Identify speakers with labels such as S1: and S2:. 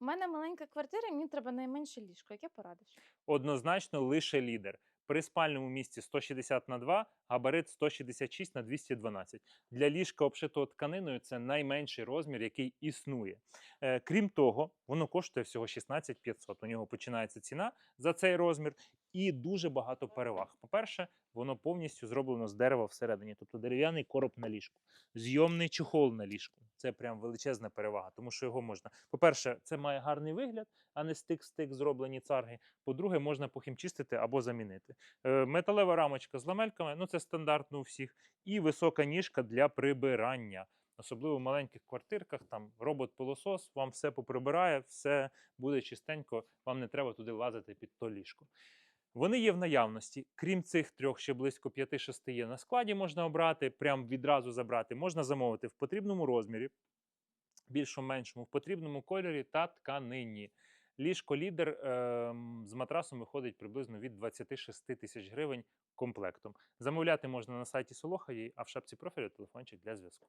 S1: У мене маленька квартира, і мені треба найменше ліжко. Яке порадиш?
S2: Однозначно лише лідер. При спальному місці 160 на 2, габарит 166 на 212. Для ліжка обшитого тканиною це найменший розмір, який існує. Е, крім того, воно коштує всього 16 500. У нього починається ціна за цей розмір і дуже багато переваг. По-перше, воно повністю зроблено з дерева всередині, тобто дерев'яний короб на ліжку, зйомний чохол на ліжку. Це прям величезна перевага, тому що його можна. По-перше, це має гарний вигляд, а не стик-стик зроблені царги. По-друге, можна похімчистити або замінити. Е, Металева рамочка з ламельками, ну це стандартно у всіх, і висока ніжка для прибирання. Особливо в маленьких квартирках, там робот-пилосос вам все поприбирає, все буде чистенько, вам не треба туди лазити під то ліжко. Вони є в наявності. Крім цих трьох, ще близько 5-6 є на складі, можна обрати, прям відразу забрати. Можна замовити в потрібному розмірі, більшому-меншому, в потрібному кольорі та тканині. Ліжко лідер ем, з матрасом виходить приблизно від 26 тисяч гривень комплектом. Замовляти можна на сайті Солохаї, а в шапці профілю телефончик для зв'язку.